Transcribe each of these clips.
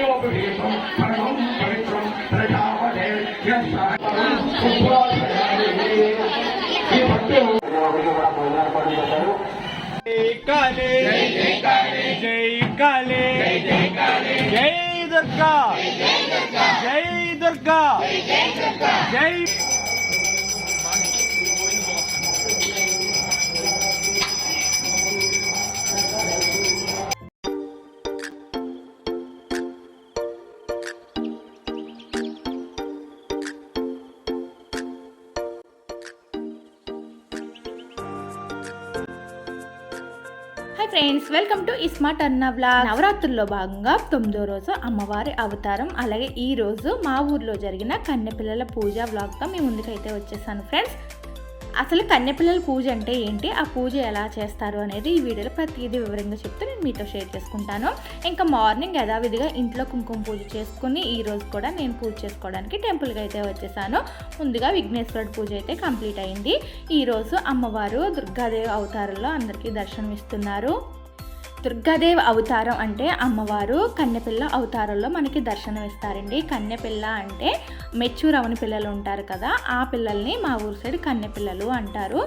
యజ్ఞోపవీతం పరమం పవిత్రం ప్రజాపతే యస్సారం ఉపాసయామి. ఈ భక్తులు కూడా భోజనాలు పడి చేశారు జై కాళీ జై కాళీ జై Kali friends welcome to iSmart అన్న బ్లాగ్ నవరాత్రుల్లో భాగంగా తొమ్మిదో రోజు అమ్మవారి అవతారం అలాగే ఈ రోజు మా ఊర్లో జరిగిన కన్నెపిల్లల పూజ వ్లాగ్తో మీ ముందుకైతే వచ్చేసాను. ఫ్రెండ్స్ అసలు కన్నెపిల్లల పూజ అంటే ఏంటి? ఆ పూజ ఎలా చేస్తారు అనేది ఈ వీడియోలో ప్రతిదీ వివరంగా చెప్తూ నేను మీతో షేర్ చేసుకుంటాను. ఇంకా మార్నింగ్ యథావిధిగా ఇంట్లో కుంకుమ పూజ చేసుకుని ఈ రోజు కూడా నేను పూజ చేసుకోవడానికి టెంపుల్కి అయితే వచ్చేసాను. ముందుగా విఘ్నేశ్వరుడు పూజ అయితే కంప్లీట్ అయింది. ఈరోజు అమ్మవారు దుర్గాదేవి అవతారంలో అందరికీ దర్శనం ఇస్తున్నారు దుర్గాదేవి అవతారం అంటే అమ్మవారు కన్నెపిల్ల అవతారంలో మనకి దర్శనం ఇస్తారండి కన్నెపిల్ల అంటే మెచ్యూర్ అవని పిల్లలు ఉంటారు కదా ఆ పిల్లల్ని మా ఊరు సైడ్ కన్నెపిల్లలు అంటారు.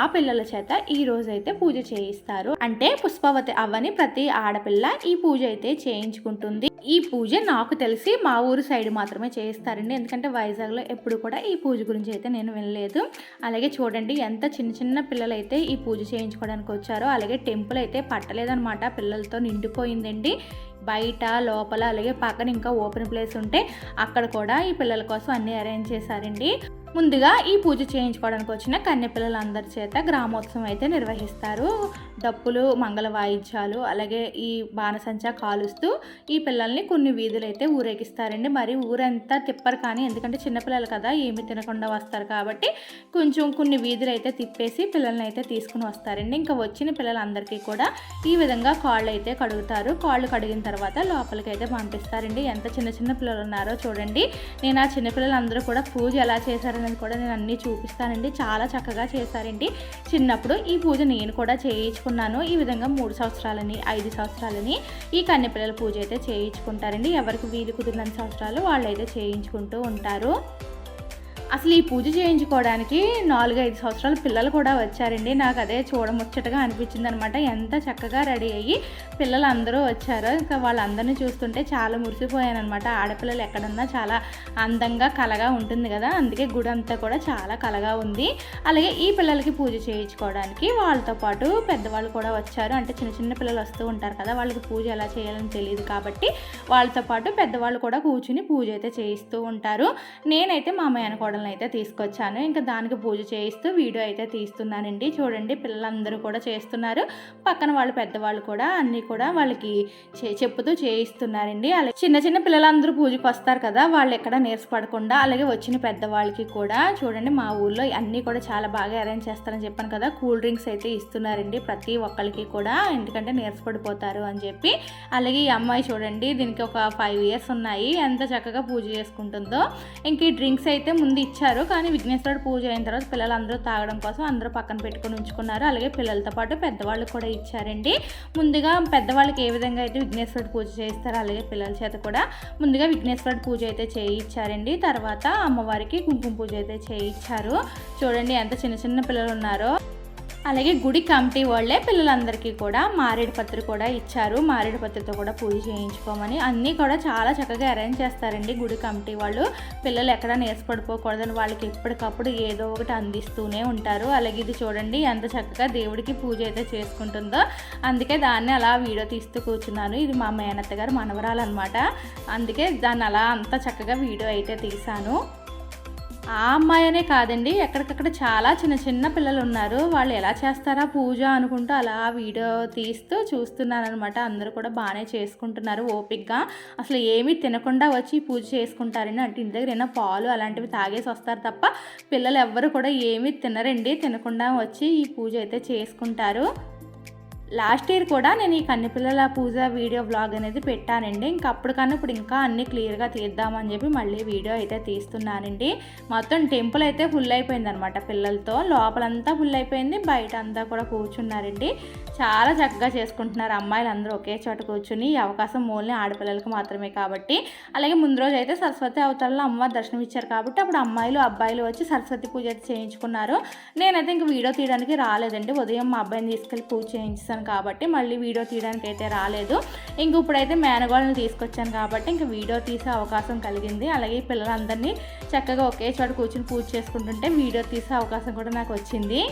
ఆ పిల్లల చేత ఈ రోజు అయితే పూజ చేయిస్తారు. అంటే పుష్పవతి అవ్వని ప్రతి ఆడపిల్ల ఈ పూజ అయితే చేయించుకుంటుంది. ఈ పూజ నాకు తెలిసి మా ఊరు సైడ్ మాత్రమే చేయిస్తారండి. ఎందుకంటే వైజాగ్లో ఎప్పుడు కూడా ఈ పూజ గురించి అయితే నేను వినలేదు. అలాగే చూడండి ఎంత చిన్న చిన్న పిల్లలు అయితే ఈ పూజ చేయించుకోవడానికి వచ్చారో అలాగే టెంపుల్ అయితే పట్టలేదన్నమాట. పిల్లలతో నిండిపోయిందండి. బయట లోపల అలాగే పక్కన ఇంకా ఓపెన్ ప్లేస్ ఉంటే అక్కడ కూడా ఈ పిల్లల కోసం అన్ని అరేంజ్ చేశారండి. ముందుగా ఈ పూజ చేయించుకోవడానికి వచ్చిన కన్య పిల్లలందరి చేత గ్రామోత్సవం అయితే నిర్వహిస్తారు. డప్పులు మంగళ వాయిద్యాలు అలాగే ఈ బాణసంచా కాలుస్తూ ఈ పిల్లల్ని కొన్ని వీధులు అయితే ఊరేగిస్తారండి. మరి ఊరంతా తిప్పరు కానీ ఎందుకంటే చిన్నపిల్లలు కదా ఏమి తినకుండా వస్తారు కాబట్టి కొంచెం కొన్ని వీధులు అయితే తిప్పేసి పిల్లల్ని అయితే తీసుకుని వస్తారండి. ఇంకా వచ్చిన పిల్లలందరికీ కూడా ఈ విధంగా కాళ్ళు అయితే కడుగుతారు. కాళ్ళు కడిగిన తర్వాత లోపలికి అయితే పంపిస్తారండి. ఎంత చిన్న చిన్న పిల్లలు ఉన్నారో చూడండి. నేను ఆ చిన్న పిల్లలందరూ కూడా పూజ ఎలా చేశారనేది కూడా నేను అన్నీ చూపిస్తానండి. చాలా చక్కగా చేశారండి. చిన్నప్పుడు ఈ పూజ నేను కూడా చేయించుకున్నాను. ఈ విధంగా మూడు సంవత్సరాలని ఐదు సంవత్సరాలని ఈ కన్నెపిల్లల పూజ అయితే చేయించుకుంటారండి. ఎవరికి వీలు కుదిరిన సంవత్సరాలు వాళ్ళు అయితే చేయించుకుంటూ ఉంటారు. అసలు ఈ పూజ చేయించుకోవడానికి నాలుగైదు సంవత్సరాల పిల్లలు కూడా వచ్చారండి. నాకు అదే చూడముచ్చటగా అనిపించింది అనమాట ఎంత చక్కగా రెడీ అయ్యి పిల్లలు అందరూ ఇంకా వాళ్ళందరినీ చూస్తుంటే చాలా మురిసిపోయాను అనమాట ఆడపిల్లలు ఎక్కడన్నా చాలా అందంగా కలగా ఉంటుంది కదా. అందుకే గుడి అంతా కూడా చాలా కలగా ఉంది. అలాగే ఈ పిల్లలకి పూజ చేయించుకోవడానికి వాళ్ళతో పాటు పెద్దవాళ్ళు కూడా వచ్చారు. అంటే చిన్న చిన్న పిల్లలు వస్తూ ఉంటారు కదా వాళ్ళకి పూజ ఎలా చేయాలని తెలియదు కాబట్టి వాళ్ళతో పాటు పెద్దవాళ్ళు కూడా కూర్చుని పూజ అయితే చేయిస్తూ ఉంటారు. నేనైతే మా అమ్మాయి అనుకోవడం అయితే తీసుకొచ్చాను. ఇంకా దానికి పూజ చేయిస్తూ వీడియో అయితే తీస్తున్నానండి. చూడండి పిల్లలందరూ కూడా చేస్తున్నారు. పక్కన వాళ్ళు పెద్దవాళ్ళు కూడా అన్నీ కూడా వాళ్ళకి చే- చెప్పుతూ చేయిస్తున్నారండి. అలాగే చిన్న చిన్న పిల్లలందరూ పూజకి వస్తారు కదా వాళ్ళు ఎక్కడ నీరసపడకుండా అలాగే వచ్చిన పెద్దవాళ్ళకి కూడా చూడండి మా ఊర్లో అన్నీ కూడా చాలా బాగా అరేంజ్ చేస్తారని చెప్పాను కదా కూల్ డ్రింక్స్ అయితే ఇస్తున్నారండి ప్రతి ఒక్కరికి కూడా. ఎందుకంటే నీరసపడిపోతారు అని చెప్పి. అలాగే ఈ అమ్మాయి చూడండి దీనికి ఒక ఫైవ్ ఇయర్స్ ఉన్నాయి. ఎంత చక్కగా పూజ చేసుకుంటుందో. ఇంక ఈ డ్రింక్స్ అయితే ముందు ఇచ్చారు. కానీ విఘ్నేశ్వరుడు పూజ అయిన తర్వాత పిల్లలందరూ తాగడం కోసం అందరూ పక్కన పెట్టుకొని ఉంచుకున్నారు. అలాగే పిల్లలతో పాటు పెద్దవాళ్ళు కూడా ఇచ్చారండి. ముందుగా పెద్దవాళ్ళకి ఏ విధంగా అయితే విఘ్నేశ్వరుడు పూజ చేస్తారో అలాగే పిల్లల చేత కూడా ముందుగా విఘ్నేశ్వరుడు పూజ అయితే చేయించారండి తర్వాత అమ్మవారికి కుంకుమ పూజ అయితే చేయించారు చూడండి ఎంత చిన్న చిన్న పిల్లలు ఉన్నారో. అలాగే గుడి కమిటీ వాళ్ళే పిల్లలందరికీ కూడా మారేడు పత్రి కూడా ఇచ్చారు. మారేడు పత్రితో కూడా పూజ చేయించుకోమని అన్నీ కూడా చాలా చక్కగా అరేంజ్ చేస్తారండి గుడి కమిటీ వాళ్ళు. పిల్లలు ఎక్కడ నేర్చుపడిపోకూడదని వాళ్ళకి ఎప్పటికప్పుడు ఏదో ఒకటి అందిస్తూనే ఉంటారు. అలాగే ఇది చూడండి ఎంత చక్కగా దేవుడికి పూజ అయితే చేసుకుంటుందో. అందుకే దాన్ని అలా వీడియో తీస్తూ కూర్చున్నాను. ఇది మా మేనత్త గారు మనవరాలు అనమాట అందుకే దాన్ని అలా అంత చక్కగా వీడియో అయితే తీశాను. ఆ అమ్మాయనే కాదండి ఎక్కడికక్కడ చాలా చిన్న చిన్న పిల్లలు ఉన్నారు వాళ్ళు ఎలా చేస్తారా పూజ అనుకుంటూ అలా వీడియో తీస్తూ చూస్తున్నారనమాట. అందరూ కూడా బాగానే చేసుకుంటున్నారు ఓపిక్గా అసలు ఏమీ తినకుండా వచ్చి పూజ చేసుకుంటారని అంటే ఇంటి దగ్గర ఏమైనా పాలు అలాంటివి తాగేసి వస్తారు తప్ప పిల్లలు ఎవ్వరు కూడా ఏమీ తినరండి. తినకుండా వచ్చి ఈ పూజ అయితే చేసుకుంటారు. లాస్ట్ ఇయర్ కూడా నేను ఈ కన్నెపిల్లల పూజ వీడియో బ్లాగ్ అనేది పెట్టానండి. ఇంకా అప్పటికన్నా ఇప్పుడు ఇంకా అన్ని క్లియర్గా తీద్దామని చెప్పి మళ్ళీ వీడియో అయితే తీస్తున్నానండి. మొత్తం టెంపుల్ అయితే ఫుల్ అయిపోయింది అనమాట పిల్లలతో. లోపలంతా ఫుల్ అయిపోయింది. బయట అంతా కూడా కూర్చున్నారండి. చాలా చక్కగా చేసుకుంటున్నారు అమ్మాయిలు అందరూ ఒకే చోట కూర్చుని. ఈ అవకాశం ఓన్లీ ఆడపిల్లలకి మాత్రమే కాబట్టి. అలాగే ముందు రోజు అయితే సరస్వతి అవతారంలో అమ్మవారు దర్శనం ఇచ్చారు కాబట్టి అప్పుడు అమ్మాయిలు అబ్బాయిలు వచ్చి సరస్వతి పూజ చేయించుకున్నారు. నేనైతే ఇంక వీడియో తీయడానికి రాలేదండి. ఉదయం మా అబ్బాయిని తీసుకెళ్ళి పూజ చేయించాను కాబట్టి మళ్ళీ వీడియో తీయడానికి అయితే రాలేదు. ఇంక ఇప్పుడైతే మేనగోళ్ళని తీసుకొచ్చాను కాబట్టి ఇంక వీడియో తీసే అవకాశం కలిగింది. అలాగే పిల్లలందరినీ చక్కగా ఒకే చోట కూర్చుని పూజ చేసుకుంటుంటే వీడియో తీసే అవకాశం కూడా నాకు వచ్చింది.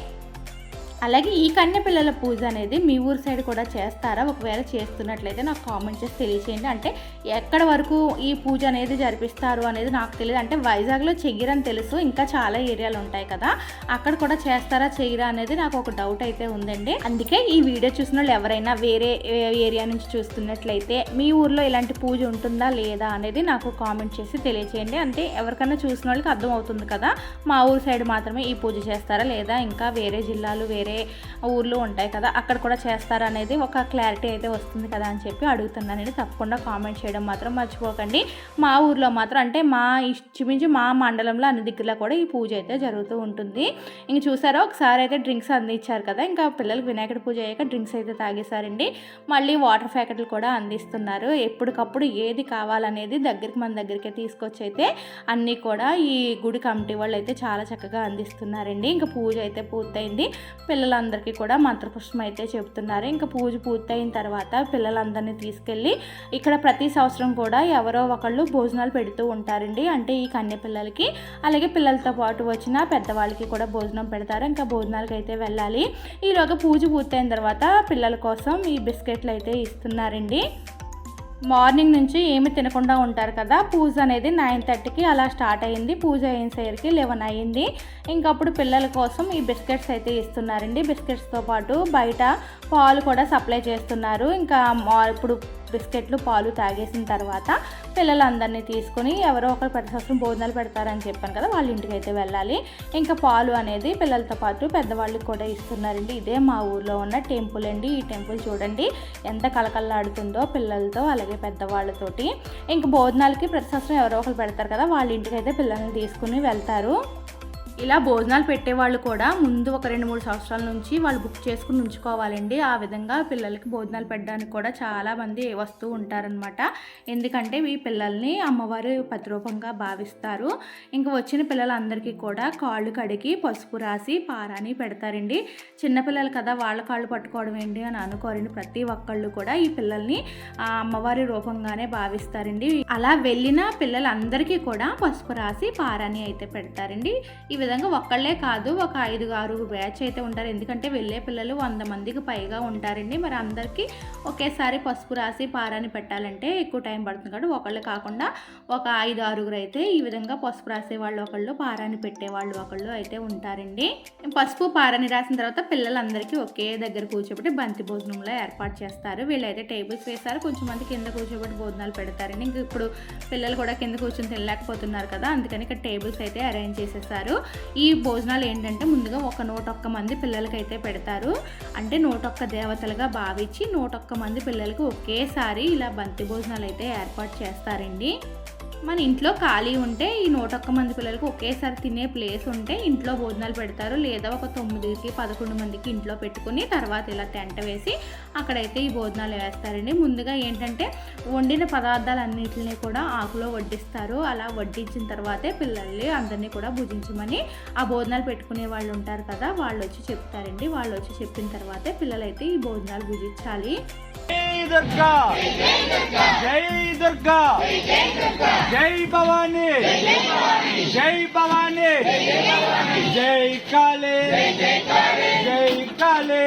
అలాగే ఈ కన్య పిల్లల పూజ అనేది మీ ఊరు సైడ్ కూడా చేస్తారా? ఒకవేళ చేస్తున్నట్లయితే నాకు కామెంట్ చేసి తెలియచేయండి. అంటే ఎక్కడ వరకు ఈ పూజ అనేది జరిపిస్తారు అనేది నాకు తెలియదు. అంటే వైజాగ్లో చెయ్యరని తెలుసు. ఇంకా చాలా ఏరియాలు ఉంటాయి కదా. అక్కడ కూడా చేస్తారా చెయ్యరా అనేది నాకు ఒక డౌట్ అయితే ఉందండి. అందుకే ఈ వీడియో చూసిన వాళ్ళు ఎవరైనా వేరే ఏరియా నుంచి చూస్తున్నట్లయితే మీ ఊర్లో ఇలాంటి పూజ ఉంటుందా లేదా అనేది నాకు కామెంట్ చేసి తెలియచేయండి. అంటే ఎవరికైనా చూసిన వాళ్ళకి అర్థం అవుతుంది కదా. మా ఊరు సైడ్ మాత్రమే ఈ పూజ చేస్తారా లేదా ఇంకా వేరే జిల్లాలు వేరే ఊర్లు ఉంటాయి కదా అక్కడ కూడా చేస్తారనేది ఒక క్లారిటీ అయితే వస్తుంది కదా అని చెప్పి అడుగుతున్నానండి. తప్పకుండా కామెంట్ చేయడం మాత్రం మర్చిపోకండి. మా ఊర్లో మాత్రం అంటే మా ఇచ్చిమించి మా మండలంలో అన్ని దగ్గరలో కూడా ఈ పూజ అయితే జరుగుతూ ఉంటుంది. ఇంక చూసారా ఒకసారి అయితే డ్రింక్స్ అందించారు కదా ఇంకా పిల్లలకు వినాయకుడి పూజ అయ్యాక డ్రింక్స్ అయితే తాగేశారండి. మళ్ళీ వాటర్ ప్యాకెట్లు కూడా అందిస్తున్నారు. ఎప్పటికప్పుడు ఏది కావాలనేది దగ్గరికి మన దగ్గరికి తీసుకొచ్చి అయితే అన్నీ కూడా ఈ గుడి కమిటీ వాళ్ళు అయితే చాలా చక్కగా అందిస్తున్నారండి. ఇంకా పూజ అయితే పూర్తయింది. పిల్లలందరికీ కూడా మంత్రపుష్పం అయితే చెప్తున్నారు ఇంకా పూజ పూర్తయిన తర్వాత పిల్లలందరినీ తీసుకెళ్ళి ఇక్కడ ప్రతి సంవత్సరం కూడా ఎవరో ఒకళ్ళు భోజనాలు పెడుతూ ఉంటారండి. అంటే ఈ కన్య పిల్లలకి అలాగే పిల్లలతో పాటు వచ్చిన పెద్దవాళ్ళకి కూడా భోజనం పెడతారు. ఇంకా భోజనాలకు అయితే వెళ్ళాలి. ఈలోగా పూజ పూర్తయిన తర్వాత పిల్లల కోసం ఈ బిస్కెట్లు అయితే ఇస్తున్నారండి. మార్నింగ్ నుంచి ఏమి తినకుండా ఉంటారు కదా పూజ అనేది నైన్ థర్టీకి అలా స్టార్ట్ అయ్యింది. పూజ అయ్యేసరికి లెవెన్ అయ్యింది. ఇంకప్పుడు పిల్లల కోసం ఈ బిస్కెట్స్ అయితే ఇస్తున్నారండి. బిస్కెట్స్తో పాటు బయట పాలు కూడా సప్లై చేస్తున్నారు. ఇంకా మా ఇప్పుడు బిస్కెట్లు పాలు తాగేసిన తర్వాత పిల్లలందరినీ తీసుకుని ఎవరో ఒకరు ప్రతి సంవత్సరం భోజనాలు పెడతారని చెప్పాను కదా వాళ్ళ ఇంటికి అయితే వెళ్ళాలి. ఇంకా పాలు అనేది పిల్లలతో పాటు పెద్దవాళ్ళకి కూడా ఇస్తున్నారండి. ఇదే మా ఊర్లో ఉన్న టెంపుల్ అండి. ఈ టెంపుల్ చూడండి ఎంత కలకల్లాడుతుందో పిల్లలతో అలాగే పెద్దవాళ్ళతోటి. ఇంకా భోజనాలకి ప్రతి సంవత్సరం ఎవరో ఒకరు పెడతారు కదా వాళ్ళ ఇంటికి అయితే పిల్లల్ని తీసుకుని వెళ్తారు. ఇలా భోజనాలు పెట్టేవాళ్ళు కూడా ముందు ఒక రెండు మూడు సంవత్సరాల నుంచి వాళ్ళు బుక్ చేసుకుని ఉంచుకోవాలండి. ఆ విధంగా పిల్లలకి భోజనాలు పెట్టడానికి కూడా చాలామంది వస్తూ ఉంటారనమాట ఎందుకంటే ఈ పిల్లల్ని అమ్మవారి ప్రతిరూపంగా భావిస్తారు. ఇంకా వచ్చిన పిల్లలందరికీ కూడా కాళ్ళు కడిగి పసుపు రాసి పారాని పెడతారండి. చిన్నపిల్లలు కదా వాళ్ళ కాళ్ళు పట్టుకోవడం ఏంటి అని అనుకోరండి ప్రతి ఒక్కళ్ళు కూడా ఈ పిల్లల్ని ఆ అమ్మవారి రూపంగానే భావిస్తారండి. అలా వెళ్ళిన పిల్లలందరికీ కూడా పసుపు రాసి పారాని అయితే పెడతారండి. ఈ విధంగా ఒక్కళ్ళే కాదు ఒక ఐదు ఆరుగురు బ్యాచ్ అయితే ఉంటారు. ఎందుకంటే వెళ్ళే పిల్లలు వంద మందికి పైగా ఉంటారండి. మరి అందరికీ ఒకేసారి పసుపు రాసి పారాని పెట్టాలంటే ఎక్కువ టైం పడుతుంది. కాబట్టి ఒకళ్ళు కాకుండా ఒక ఐదు ఆరుగురు అయితే ఈ విధంగా పసుపు రాసే వాళ్ళు ఒకళ్ళు పారాని పెట్టే వాళ్ళు ఒకళ్ళు అయితే ఉంటారండి. పసుపు పారాని రాసిన తర్వాత పిల్లలందరికీ ఒకే దగ్గర కూర్చోబెట్టి బంతి భోజనంలో ఏర్పాటు చేస్తారు. వీళ్ళైతే టేబుల్స్ వేస్తారు కొంచెం మంది కింద కూర్చోబెట్టి భోజనాలు పెడతారండి. ఇంక ఇప్పుడు పిల్లలు కూడా కింద కూర్చొని తినలేకపోతున్నారు కదా. అందుకని ఇక్కడ టేబుల్స్ అయితే అరేంజ్ చేసేసారు. ఈ భోజనాలు ఏంటంటే ముందుగా ఒక నూటొక్క మంది పిల్లలకైతే పెడతారు. అంటే నూటొక్క దేవతలుగా భావించి నూటొక్క మంది పిల్లలకి ఒకేసారి ఇలా బంతి భోజనాలు అయితే ఏర్పాటు చేస్తారండి. మన ఇంట్లో ఖాళీ ఉంటే ఈ నూటొక్క మంది పిల్లలకి ఒకేసారి తినే ప్లేస్ ఉంటే ఇంట్లో భోజనాలు పెడతారు. లేదా ఒక తొమ్మిదికి పదకొండు మందికి ఇంట్లో పెట్టుకుని తర్వాత ఇలా టెంట వేసి అక్కడైతే ఈ భోజనాలు వేస్తారండి. ముందుగా ఏంటంటే వండిన పదార్థాలన్నింటినీ కూడా ఆకులో వడ్డిస్తారు. అలా వడ్డించిన తర్వాతే పిల్లల్ని అందరినీ కూడా భుజించమని ఆ భోజనాలు పెట్టుకునే వాళ్ళు ఉంటారు కదా వాళ్ళు వచ్చి చెప్తారండి. వాళ్ళు వచ్చి చెప్పిన తర్వాతే పిల్లలైతే ఈ భోజనాలు భుజించాలి. జై దుర్గా. జై దుర్గా జై భవానీ. జై భవానీ. జై కాళీ. జై కాళీ.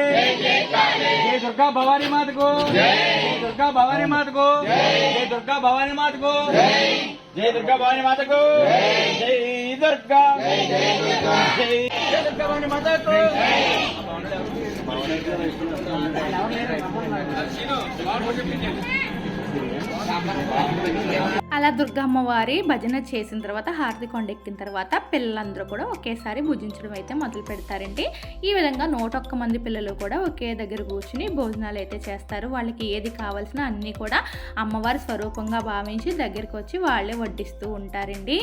జై దుర్గా భవానీ మాతకు. జై దుర్గా భవానీ మాతకు. జై దుర్గా భవానీ మాతకు. జై దుర్గా భవానీ మాతకు. జై దుర్గా. జై దుర్గా భవానీ మాతకు. అలా దుర్గమ్మవారి భజన చేసిన తర్వాత హారతి కొండెక్కిన తర్వాత పిల్లలందరూ కూడా ఒకేసారి భుజించడం అయితే మొదలు పెడతారండి. ఈ విధంగా నూట ఒక్క మంది పిల్లలు కూడా ఒకే దగ్గర కూర్చుని భోజనాలు అయితే చేస్తారు. వాళ్ళకి ఏది కావాల్సిన అన్నీ కూడా అమ్మవారి స్వరూపంగా భావించి దగ్గరికి వచ్చి వాళ్ళే వడ్డిస్తూ ఉంటారండి.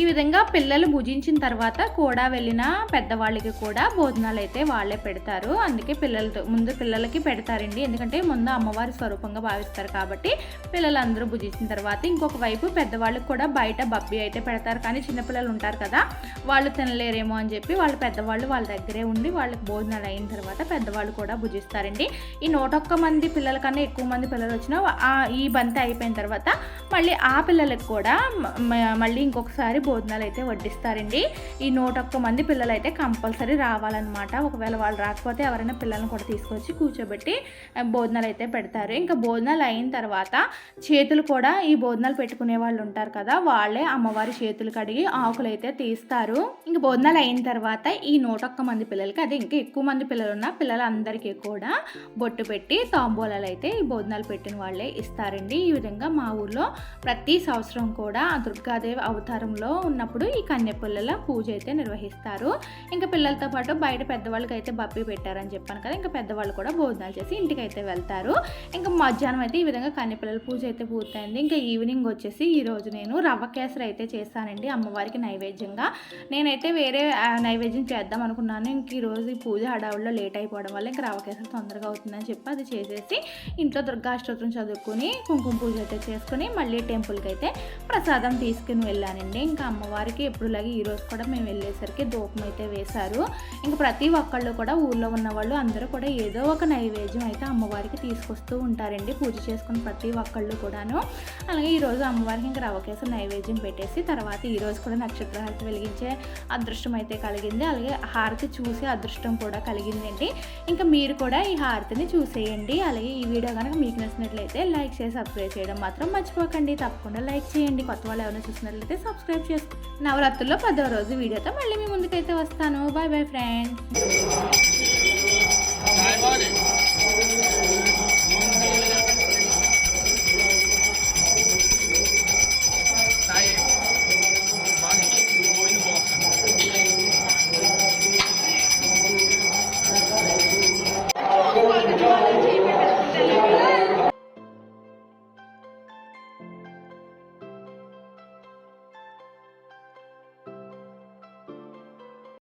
ఈ విధంగా పిల్లలు భుజించిన తర్వాత కూడా వెళ్ళిన పెద్దవాళ్ళకి కూడా భోజనాలు అయితే వాళ్ళే పెడతారు. అందుకే పిల్లలతో ముందు పిల్లలకి పెడతారండి. ఎందుకంటే ముందు అమ్మవారి స్వరూపంగా భావిస్తారు కాబట్టి పిల్లలందరూ భుజించిన తర్వాత ఇంకొక వైపు పెద్దవాళ్ళకి కూడా బయట బబ్బి అయితే పెడతారు. కానీ చిన్నపిల్లలు ఉంటారు కదా వాళ్ళు తినలేరేమో అని చెప్పి వాళ్ళ పెద్దవాళ్ళు వాళ్ళ దగ్గరే ఉండి వాళ్ళకి భోజనాలు అయిన తర్వాత పెద్దవాళ్ళు కూడా భుజిస్తారండి. ఈ నూట ఒక్క మంది పిల్లల కన్నా ఎక్కువ మంది పిల్లలు వచ్చినా ఆ ఈ బంతి అయిపోయిన తర్వాత మళ్ళీ ఆ పిల్లలకు కూడా మళ్ళీ ఇంకొకసారి భోజనాలు అయితే వడ్డిస్తారండి. ఈ నూట ఒక్క మంది పిల్లలు అయితే కంపల్సరీ రావాలన్నమాట. ఒకవేళ వాళ్ళు రాకపోతే ఎవరైనా పిల్లల్ని కూడా తీసుకొచ్చి కూర్చోబెట్టి భోజనాలు అయితే పెడతారు. ఇంకా భోజనాలు అయిన తర్వాత చేతులు కూడా ఈ భోజనాలు పెట్టుకునే వాళ్ళు ఉంటారు కదా వాళ్ళే అమ్మవారి చేతులు కడిగి ఆకులు అయితే తీస్తారు. ఇంకా భోజనాలు అయిన తర్వాత ఈ నూట ఒక్క మంది పిల్లలకి అదే ఇంకా ఎక్కువ మంది పిల్లలు ఉన్న పిల్లలందరికీ కూడా బొట్టు పెట్టి తాంబూలాలు అయితే ఈ భోజనాలు పెట్టిన వాళ్ళే ఇస్తారండి. ఈ విధంగా మా ఊర్లో ప్రతి సంవత్సరం కూడా దుర్గాదేవి అవతారంలో ఉన్నప్పుడు ఈ కన్యపిల్లల పూజ అయితే నిర్వహిస్తారు. ఇంకా పిల్లలతో పాటు బయట పెద్దవాళ్ళకి అయితే బప్పి పెట్టారని చెప్పాను కదా ఇంకా పెద్దవాళ్ళు కూడా భోజనాలు చేసి ఇంటికి అయితే వెళ్తారు. ఇంకా మధ్యాహ్నం అయితే ఈ విధంగా కన్యపిల్లల పూజ అయితే పూర్తయింది. ఇంకా ఈవినింగ్ వచ్చేసి ఈరోజు నేను రవ్వ కేసరి అయితే చేస్తానండి అమ్మవారికి నైవేద్యంగా. నేనైతే వేరే నైవేద్యం చేద్దాం అనుకున్నాను. ఇంక ఈరోజు ఈ పూజ హడావుల్లో లేట్ అయిపోవడం వల్ల ఇంకా రవ్వ కేసరి తొందరగా అవుతుందని చెప్పి అది చేసేసి ఇంట్లో దుర్గాష్టోత్రం చదువుకుని కుంకుమ పూజ అయితే చేసుకుని మళ్ళీ టెంపుల్కి అయితే ప్రసాదం తీసుకుని వెళ్ళానండి. ఇంకా అమ్మవారికి ఎప్పుడులాగే ఈరోజు కూడా మేము వెళ్ళేసరికి ధూపం అయితే వేశారు. ఇంకా ప్రతి ఒక్కళ్ళు కూడా ఊళ్ళో ఉన్న వాళ్ళు అందరూ కూడా ఏదో ఒక నైవేద్యం అయితే అమ్మవారికి తీసుకొస్తూ ఉంటారండి. పూజ చేసుకుని ప్రతి ఒక్కళ్ళు కూడాను. అలాగే ఈరోజు అమ్మవారికి ఇంకా రవకేశం నైవేద్యం పెట్టేసి తర్వాత ఈరోజు కూడా నక్షత్ర హారతి వెలిగించే అదృష్టం అయితే కలిగింది. అలాగే హారతి చూసే అదృష్టం కూడా కలిగిందండి. ఇంకా మీరు కూడా ఈ హారతిని చూసేయండి. అలాగే ఈ వీడియో కనుక మీకు నచ్చినట్లయితే లైక్ చేసి సబ్స్క్రైబ్ చేయడం మాత్రం మర్చిపోకండి. తప్పకుండా లైక్ చేయండి. కొత్త వాళ్ళు ఎవరైనా చూసినట్లయితే సబ్స్క్రైబ్ చేసుకో నవరాత్రుల్లో పదో రోజు వీడియోతో మళ్ళీ మీ ముందుకైతే వస్తాను. Bye bye friends